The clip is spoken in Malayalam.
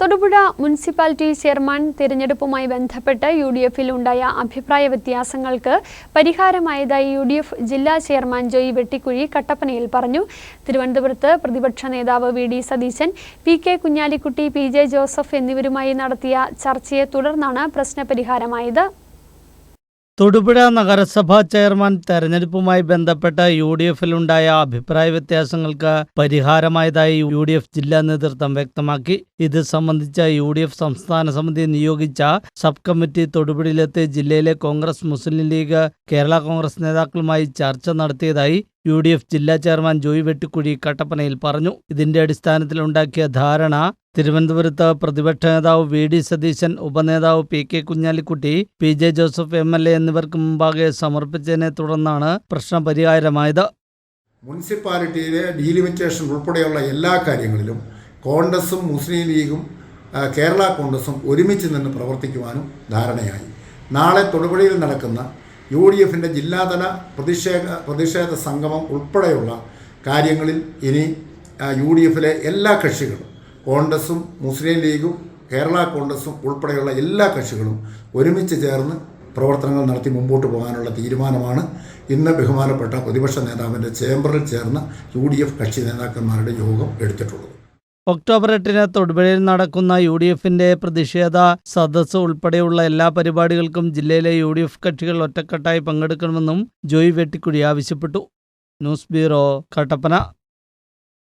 തൊടുപുഴ മുനിസിപ്പാലിറ്റി ചെയർമാൻ തിരഞ്ഞെടുപ്പുമായി ബന്ധപ്പെട്ട് യു ഡി എഫിൽ ഉണ്ടായ അഭിപ്രായ വ്യത്യാസങ്ങൾക്ക് പരിഹാരമായതായി യു ഡി എഫ് ജില്ലാ ചെയർമാൻ ജോയി വെട്ടിക്കുഴി കട്ടപ്പനയിൽ പറഞ്ഞു. തിരുവനന്തപുരത്ത് പ്രതിപക്ഷ നേതാവ് V D Satheesan P K Kunhalikutty P J Joseph എന്നിവരുമായി നടത്തിയ ചർച്ചയെ തുടർന്നാണ് പ്രശ്നപരിഹാരമായത്. തൊടുപുഴ നഗരസഭാ ചെയർമാൻ തെരഞ്ഞെടുപ്പുമായി ബന്ധപ്പെട്ട് യു ഡി എഫിലുണ്ടായ അഭിപ്രായ വ്യത്യാസങ്ങൾക്ക് പരിഹാരമായതായി യു ഡി എഫ് ജില്ലാ നേതൃത്വം വ്യക്തമാക്കി. ഇത് സംബന്ധിച്ച യു ഡി എഫ് സംസ്ഥാന സമിതി നിയോഗിച്ച സബ് കമ്മിറ്റി തൊടുപുഴയിലെത്തി ജില്ലയിലെ കോൺഗ്രസ് മുസ്ലിം ലീഗ് കേരള കോൺഗ്രസ് നേതാക്കളുമായി ചർച്ച നടത്തിയതായി യു ഡി എഫ് ജില്ലാ ചെയർമാൻ ജോയ് വെട്ടിക്കുഴി കട്ടപ്പനയിൽ പറഞ്ഞു. ഇതിന്റെ അടിസ്ഥാനത്തിൽ ഉണ്ടാക്കിയ ധാരണ തിരുവനന്തപുരത്ത് പ്രതിപക്ഷ നേതാവ് V D Satheesan ഉപനേതാവ് P K Kunhalikutty P J Joseph M L A എന്നിവർക്ക് മുമ്പാകെ സമർപ്പിച്ചതിനെ തുടർന്നാണ് പ്രശ്നപരിഹാരമായത്. മുനിസിപ്പാലിറ്റിയിലെ ഡീലിമിറ്റേഷൻ ഉൾപ്പെടെയുള്ള എല്ലാ കാര്യങ്ങളിലും കോൺഗ്രസും മുസ്ലിം ലീഗും കേരള കോൺഗ്രസും ഒരുമിച്ച് നിന്ന് പ്രവർത്തിക്കുവാനും ധാരണയായി. നാളെ തൊടുപുഴയിൽ നടക്കുന്ന യു ഡി എഫിന്റെ ജില്ലാതല പ്രതിഷേധ പ്രതിഷേധ സംഗമം ഉൾപ്പെടെയുള്ള കാര്യങ്ങളിൽ ഇനി യു ഡി എഫിലെ എല്ലാ കക്ഷികളും കോൺഗ്രസും മുസ്ലിം ലീഗും കേരള കോൺഗ്രസും ഉൾപ്പെടെയുള്ള എല്ലാ കക്ഷികളും ഒരുമിച്ച് ചേർന്ന് പ്രവർത്തനങ്ങൾ നടത്തി മുമ്പോട്ട് പോകാനുള്ള തീരുമാനമാണ് ഇന്ന് ബഹുമാനപ്പെട്ട പ്രതിപക്ഷ നേതാവിന്റെ ചേംബറിൽ ചേർന്ന് യു കക്ഷി നേതാക്കന്മാരുടെ യോഗം എടുത്തിട്ടുള്ളത്. ഒക്ടോബർ എട്ടിന് തൊടുപുഴയിൽ നടക്കുന്ന യു ഡി എഫിന്റെ പ്രതിഷേധ സദസ്സ് ഉൾപ്പെടെയുള്ള എല്ലാ പരിപാടികൾക്കും ജില്ലയിലെ യു ഡി എഫ് കക്ഷികൾ ഒറ്റക്കെട്ടായി പങ്കെടുക്കണമെന്നും ജോയി വെട്ടിക്കുഴി ആവശ്യപ്പെട്ടു. News bureau Kattappana.